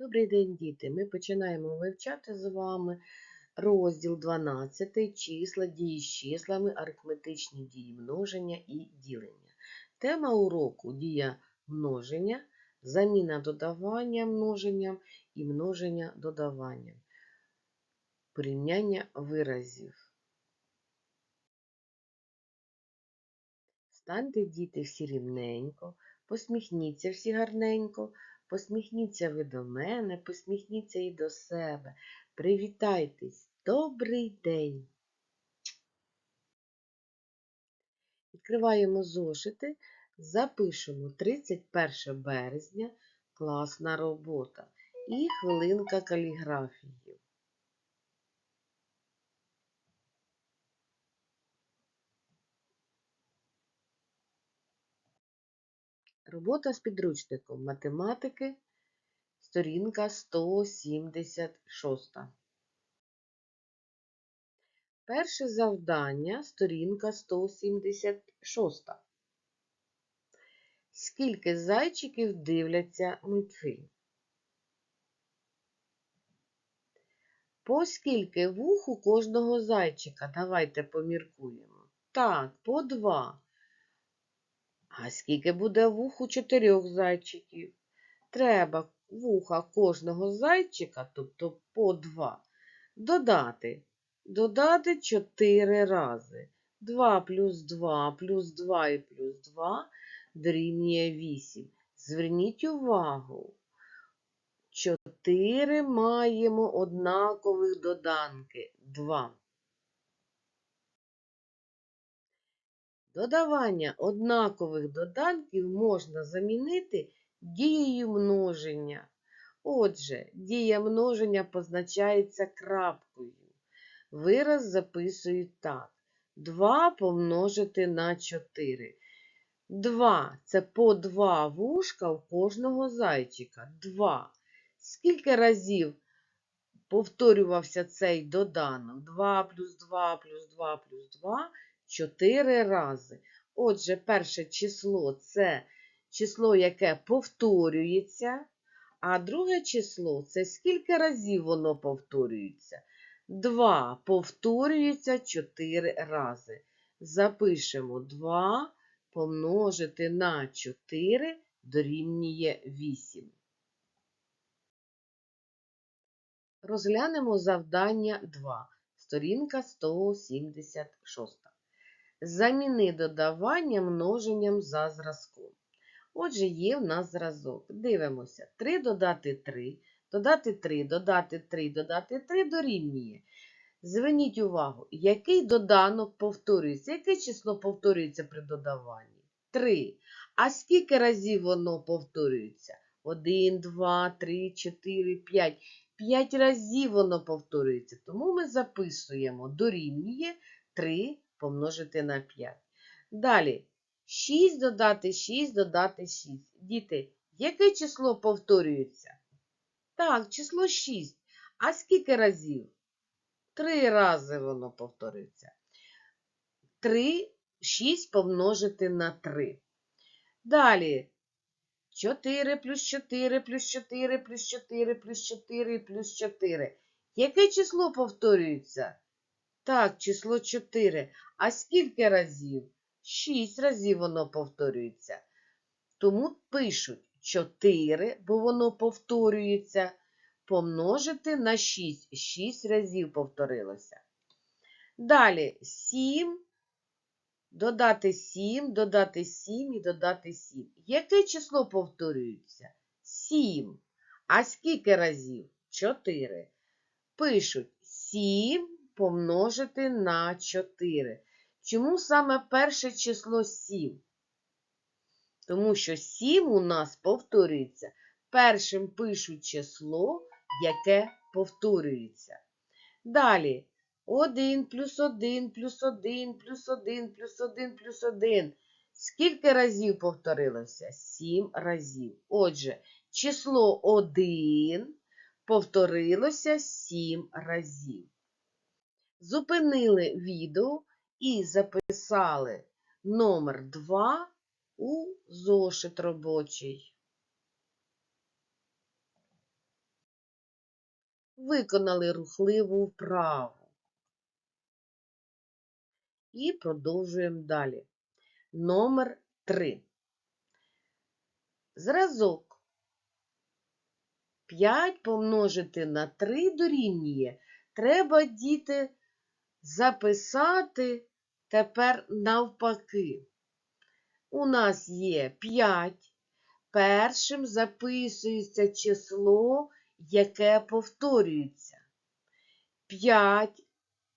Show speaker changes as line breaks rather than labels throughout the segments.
Добрий день, діти! Ми починаємо вивчати з вами розділ 12 числа, дії з числами, арифметичні дії множення і ділення. Тема уроку дія множення, заміна додавання множенням і множення додаванням. Порівняння виразів. Станьте, діти, всі рівненько, посміхніться всі гарненько, Посміхніться ви до мене, посміхніться і до себе. Привітайтесь, добрий день. Відкриваємо зошити, запишемо 31 березня, класна робота і хвилинка каліграфії. Робота з підручником математики, сторінка 176. Перше завдання, сторінка 176. Скільки зайчиків дивляться мультфільм? По скільки вух у кожного зайчика? Давайте поміркуємо. Так, по два. А скільки буде вух у чотирьох зайчиків? Треба вуха кожного зайчика, тобто по два, додати. Додати 4 рази. 2 плюс 2 плюс 2 і плюс 2 дорівнює 8. Зверніть увагу. 4 маємо однакових доданки 2. Додавання однакових доданків можна замінити дією множення. Отже, дія множення позначається крапкою. Вираз записують так. 2 помножити на 4. 2 це по 2 вушка у кожного зайчика. 2. Скільки разів повторювався цей доданок? 2 плюс 2 плюс 2 плюс 2 4 рази. Отже, перше число це число, яке повторюється, а друге число це скільки разів воно повторюється. 2 повторюється 4 рази. Запишемо 2 помножити на 4 дорівнює 8. Розглянемо завдання 2, сторінка 176. Заміни додавання множенням за зразком. Отже, є в нас зразок. Дивимося. 3 додати 3, додати 3, додати 3, додати 3 дорівнює. Зверніть увагу, який доданок повторюється, яке число повторюється при додаванні? 3. А скільки разів воно повторюється? 1, 2, 3, 4, 5. 5 разів воно повторюється. Тому ми записуємо дорівнює 3 помножити на 5. Далі 6 додати 6 додати 6. Діти, яке число повторюється? Так, число 6. А скільки разів? Три рази воно повторюється. 3, 6 помножити на 3. Далі 4 плюс 4 плюс 4 плюс 4 плюс 4 плюс 4. Яке число повторюється? Так, число 4. А скільки разів? 6 разів воно повторюється. Тому пишуть 4, бо воно повторюється, помножити на 6. 6 разів повторилося. Далі 7, додати 7, додати 7 і додати 7. Яке число повторюється? 7. А скільки разів? 4. Пишуть 7 помножити на 4. Чому саме перше число 7? Тому що 7 у нас повторюється. Першим пишуть число, яке повторюється. Далі 1 плюс 1 плюс 1 плюс 1 плюс 1 плюс 1. Скільки разів повторилося? 7 разів. Отже, число 1 повторилося 7 разів. Зупинили відео і записали номер 2 у зошит робочий. виконали рухливу вправу. І продовжуємо далі. Номер 3. Зразок 5 помножити на 3 дорівнює. Треба, діти, записати тепер навпаки. У нас є 5. Першим записується число, яке повторюється. 5,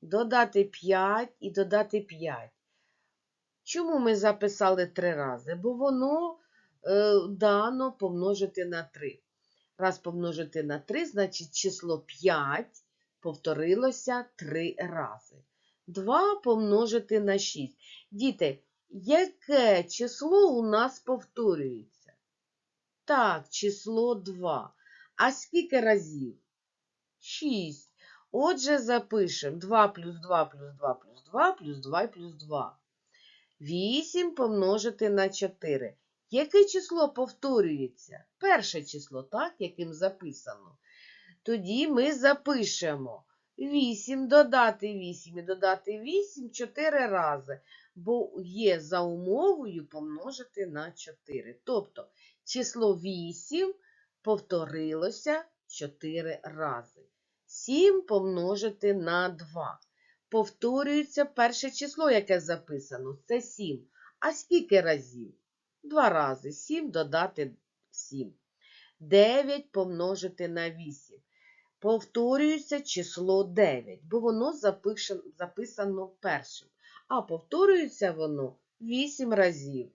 додати 5 і додати 5. Чому ми записали 3 рази? Бо воно е, дано помножити на 3. Раз помножити на 3, значить число 5 повторилося 3 рази. 2 помножити на 6. Діти, яке число у нас повторюється? Так, число 2. А скільки разів? 6. Отже, запишемо 2 плюс 2 плюс 2 плюс 2 плюс 2 плюс 2. 8 помножити на 4. Яке число повторюється? Перше число, так, яким записано. Тоді ми запишемо 8 додати 8 і додати 8 4 рази, бо є за умовою помножити на 4. Тобто число 8 повторилося 4 рази. 7 помножити на 2. Повторюється перше число, яке записано, це 7. А скільки разів? 2 рази. 7 додати 7. 9 помножити на 8. Повторюється число 9, бо воно записано першим. А повторюється воно 8 разів.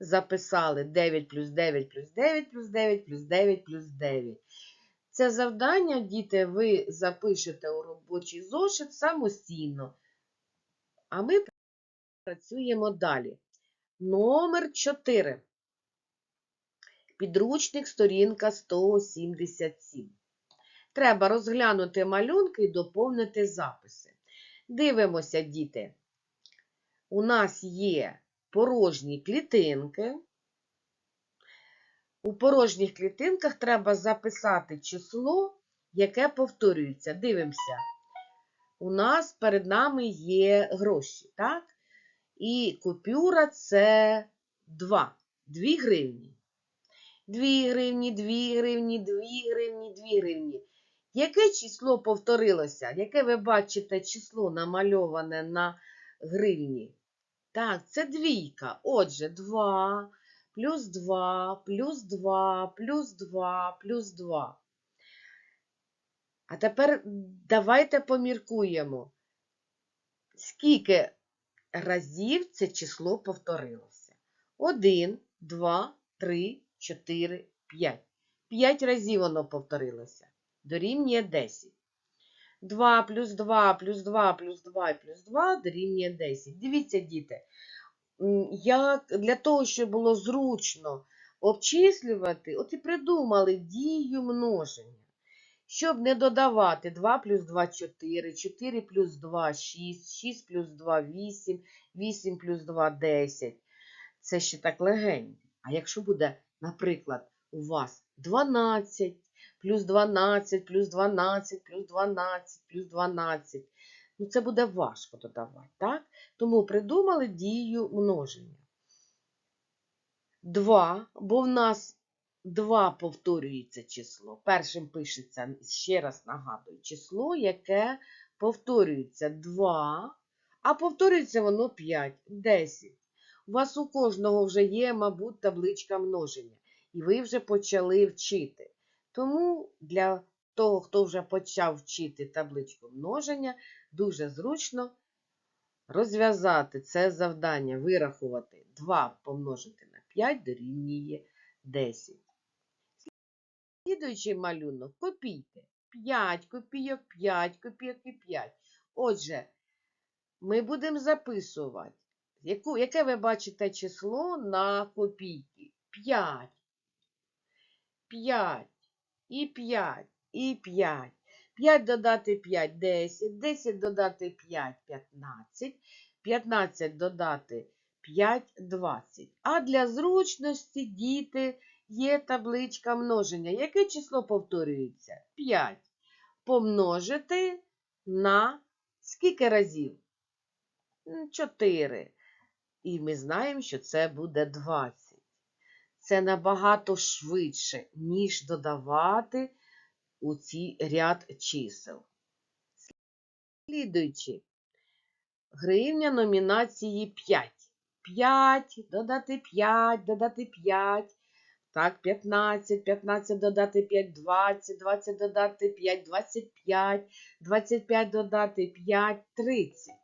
Записали 9 плюс 9 плюс 9 плюс 9 плюс 9 плюс 9. Це завдання, діти, ви запишете у робочий зошит самостійно. А ми працюємо далі. Номер 4. Підручник, сторінка 177. Треба розглянути малюнки і доповнити записи. Дивимося, діти. У нас є порожні клітинки. У порожніх клітинках треба записати число, яке повторюється. Дивимося. У нас перед нами є гроші, так? І купюра це 2. 2 гривні. 2 гривні, 2 гривні, 2 гривні, 2 гривні. Яке число повторилося? Яке ви бачите число намальоване на гривні? Так, це двійка. Отже, 2 плюс 2, плюс 2, плюс 2, плюс 2. А тепер давайте поміркуємо, скільки разів це число повторилося. 1, 2, 3, 4, 5. 5 разів воно повторилося. Дорівнює 10. 2 плюс 2 плюс 2 плюс 2 плюс 2 дорівнює 10. Дивіться, діти, як для того, щоб було зручно обчислювати, от і придумали дію множення. Щоб не додавати 2 плюс 2 4, 4 плюс 2 6, 6 плюс 2 8, 8 плюс 2 10. Це ще так легенько. А якщо буде, наприклад, у вас 12, плюс 12, плюс 12, плюс 12, плюс 12, ну це буде важко додавати, так? Тому придумали дію множення. 2, бо в нас 2 повторюється число. Першим пишеться, ще раз нагадую, число, яке повторюється 2, а повторюється воно 5, 10. У вас у кожного вже є, мабуть, табличка множення, і ви вже почали вчити. Тому для того, хто вже почав вчити табличку множення, дуже зручно розв'язати це завдання, вирахувати 2 помножити на 5 дорівнює 10. Слідуючий малюнок копійки. 5 копійок, 5 копійок і 5. Отже, ми будемо записувати, яку, яке ви бачите число на копійки. 5. 5. І 5. І 5. 5 додати 5 10. 10 додати 5 15. 15 додати 5 20. А для зручності, діти, є табличка множення. Яке число повторюється? 5. помножити на скільки разів? 4. І ми знаємо, що це буде 20. Це набагато швидше, ніж додавати у цей ряд чисел. Слідуючи, гривня номінації 5. 5, додати 5, додати 5. Так, 15, 15 додати 5, 20, 20 додати 5, 25, 25 додати 5, 30.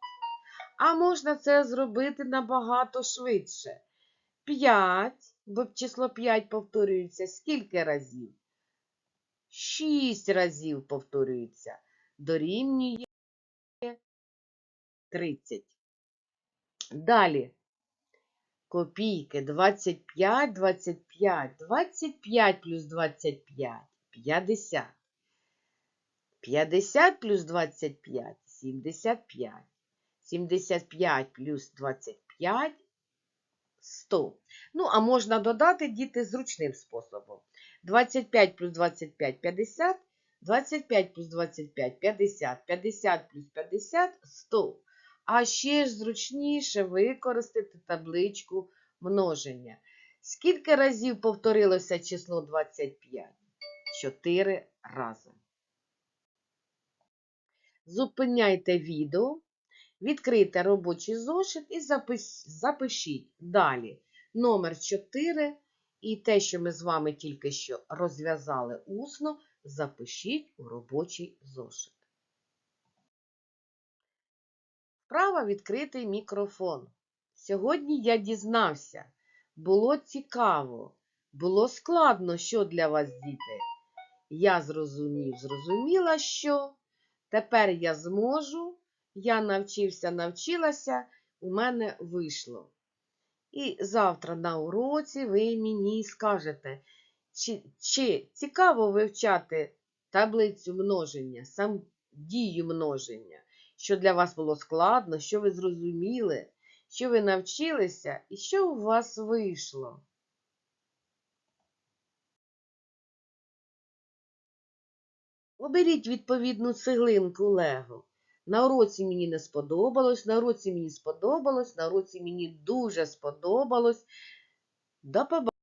А можна це зробити набагато швидше. 5, бо число 5 повторюється скільки разів? 6 разів повторюється. Дорівнює 30. Далі. Копійки 25, 25, 25 плюс 25, 50. 50 плюс 25, 75. 75 плюс 25, 100. Ну, а можна додати діти зручним способом. 25 плюс 25 – 50, 25 плюс 25 – 50, 50 плюс 50 – 100. А ще ж зручніше використати табличку множення. Скільки разів повторилося число 25? 4 рази. Зупиняйте відео, відкрийте робочий зошит і запишіть далі номер 4 і те, що ми з вами тільки що розв'язали усно, запишіть у робочий зошит. Вправа відкритий мікрофон. Сьогодні я дізнався. Було цікаво, було складно, що для вас, діти. Я зрозумів, зрозуміла, що тепер я зможу, я навчився, навчилася, у мене вийшло. І завтра на уроці ви мені скажете, чи, чи цікаво вивчати таблицю множення, сам дію множення, що для вас було складно, що ви зрозуміли, що ви навчилися і що у вас вийшло. Оберіть відповідну цеглинку Лего. На уроці мені не сподобалось, на уроці мені сподобалось, на уроці мені дуже сподобалось. До побачення.